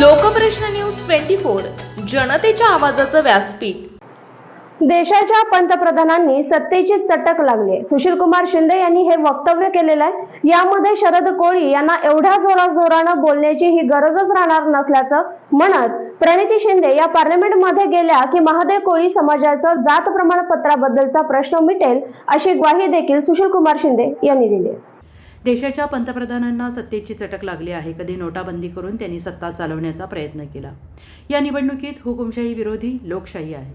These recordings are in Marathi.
लोकप्रश्न न्यूज ट्वेंटी फोर जनतेच्या आवाजाचं व्यासपीठ. देशाच्या पंतप्रधानांनी सत्तेची चटक लागली सुशील कुमार शिंदे यांनी हे वक्तव्य केलेलं आहे. यामध्ये शरद कोळी यांना एवढ्या जोराजोरानं बोलण्याची ही गरजच राहणार नसल्याचं म्हणत प्रणिती शिंदे या पार्लमेंटमध्ये गेल्या की महादेव कोळी समाजाचं जात प्रमाणपत्राबद्दलचा प्रश्न मिटेल अशी ग्वाही देखील सुशील कुमार शिंदे यांनी दिली देशाच्या पंतप्रधानांना सत्तेची चटक लागली आहे. कधी नोटाबंदी करून त्यांनी सत्ता चालवण्याचा प्रयत्न केला. या निवडणुकीत हुकुमशाही विरोधी लोकशाही आहे.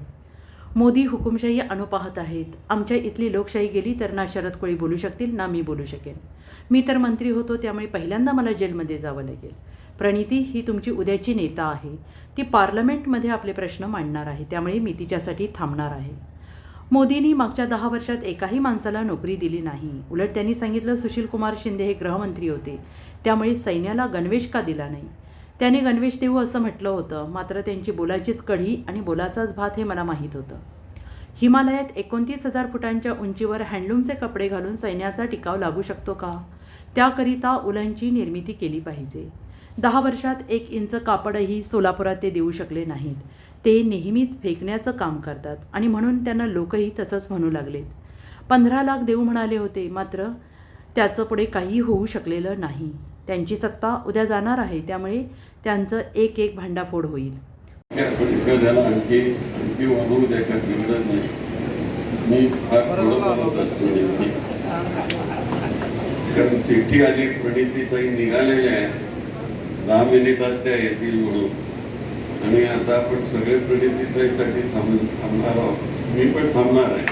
मोदी हुकुमशाही अनुपाहत आहेत. आमच्या इथली लोकशाही गेली तर ना शरद कोळी बोलू शकतील ना मी बोलू शकेन. मी तर मंत्री होतो त्यामुळे पहिल्यांदा मला जेलमध्ये जावं लागेल. प्रणिती ही तुमची उद्याची नेता आहे. ती पार्लमेंटमध्ये आपले प्रश्न मांडणार आहे. त्यामुळे मी तिच्यासाठी थांबणार आहे. मोदींनी मागच्या दहा वर्षात एकाही माणसाला नोकरी दिली नाही. उलट त्यांनी सांगितलं सुशील कुमार शिंदे हे गृहमंत्री होते. त्यामुळे सैन्याला गणवेश का दिला नाही? त्याने गणवेश देऊ असं म्हटलं होतं. मात्र त्यांची बोलाचीच कढी आणि बोलाचाच भात हे मला माहीत होतं. हिमालयात एकोणतीस हजार फुटांच्या उंचीवर हँडलूमचे कपडे घालून सैन्याचा टिकाव लागू शकतो का? त्याकरिता उलनची निर्मिती केली पाहिजे. दहा वर्षात एक इंच कापडही सोलापुरात ते देऊ शकले नाहीत. ते नेहमीच फेकण्याचं काम करतात. आणि म्हणून त्यांना लोकही तसंच म्हणू लागलेत. पंधरा लाख देऊ म्हणाले होते मात्र त्याचं पुढे काही होऊ शकलेलं नाही. त्यांची सत्ता उद्या जाणार आहे त्यामुळे त्यांचं एक एक भांडाफोड होईल. कारण चिठ्ठी आली निघालेल्या आहेत दहा मिनिटात त्या येतील म्हणून. आणि आता आपण सगळे प्रणितीताईसाठी थांब थांबणार आहोत. मी पण थांबणार आहे.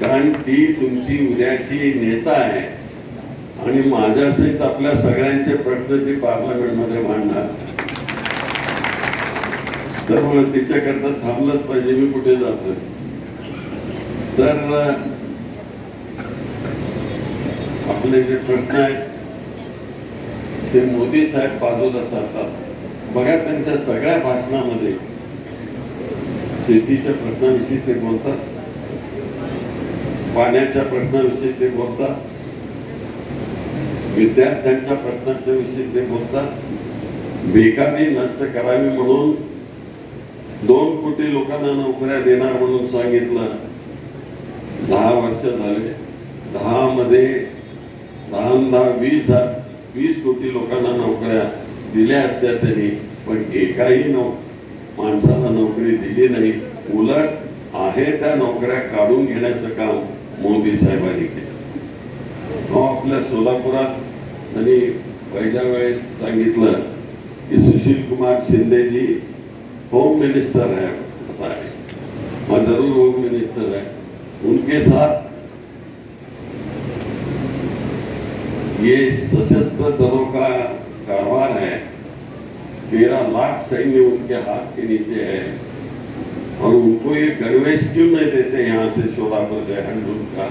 कारण ती तुमची उद्याची नेता आहे. आणि माझ्यासहित आपल्या सगळ्यांचे प्रश्न ती पार्लमेंटमध्ये मांडणार. त्यामुळे तिच्याकरता थांबलंच पाहिजे. मी कुठे जातो तर आपले जे प्रश्न आहेत ते मोदी साहेब बाजूला सारतात बघा त्यांच्या सगळ्या भाषणामध्ये शेतीच्या प्रश्नाविषयी ते बोलतात. पाण्याच्या प्रश्नाविषयी ते बोलतात. विद्यार्थ्यांच्या प्रश्नाच्या विषयी ते बोलतात. बेकारी नष्ट करावी म्हणून दोन कोटी लोकांना नोकऱ्या देणार म्हणून सांगितलं. दहा वर्ष झाले. दहा मध्ये दहा दहा वीस वीस कोटी लोकांना नोकऱ्या दिल्या असत्या त्यांनी पण एकाही नौ माणसाला नोकरी दिली नाही. उलट आहे त्या नोकऱ्या काढून घेण्याचं काम मोदी साहेबांनी केलं. आपल्या सोलापुरात त्यांनी पहिल्या वेळेस सांगितलं की सुशील कुमार शिंदेजी होम मिनिस्टर आहे जरूर होम मिनिस्टर है उनके साथ ये सशस्त्र दलों का कारोबार है। तेरह लाख सैन्य उनके हाथ के नीचे है। और उनको ये गणवेश क्यों नहीं देते यहाँ से सोलापुर से हंडून का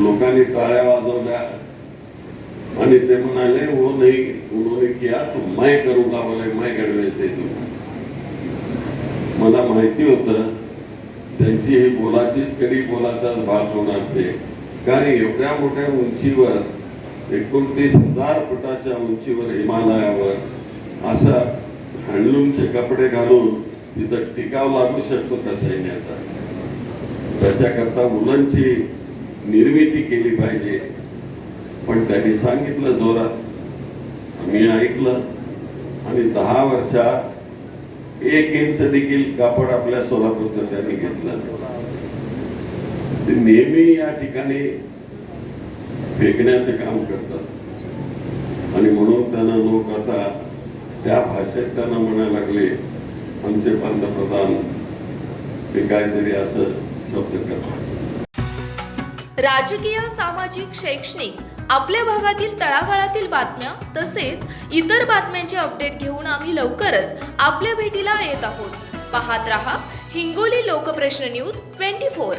लोकांनी टाळ्या वाजवल्या आणि ते म्हणाले वो नाही, उन्होंने किया तो मैं करूँगा बोले, मैं गणवेश दे दूँगा। मला माहिती होतं, त्यांची ही बोलाचीच कडी बोलाचाच भात होणार ते? कारण एवढ्या मोठ्या उंचीवर एकोणतीस हजार फुटाच्या उंचीवर हिमालयावर असा हँडलूमचे कपडे घालून तिथं टिकाव लागू शकतो का सैन्याचा. त्याच्याकरता मुलांची निर्मिती केली पाहिजे. पण त्यांनी सांगितलं जोरात मी ऐकलं आणि दहा वर्षात एक इंच देखील कापड आपल्या सोलापूरचं त्यांनी घेतलं ते नेहमी या ठिकाणी फेकण्याचं काम करतात. आणि म्हणून त्यांना लोक आता त्या भाषेत त्यांना म्हणायला लागले आमचे पंतप्रधान ते काहीतरी असं शब्द करतात. राजकीय सामाजिक शैक्षणिक आपल्या भागातील तळागाळातील बातम्या तसेच इतर बातम्यांचे अपडेट घेऊन आम्ही लवकरच आपल्या भेटीला येत आहोत. पाहत रहा Hingoli Lokprashna news twenty four.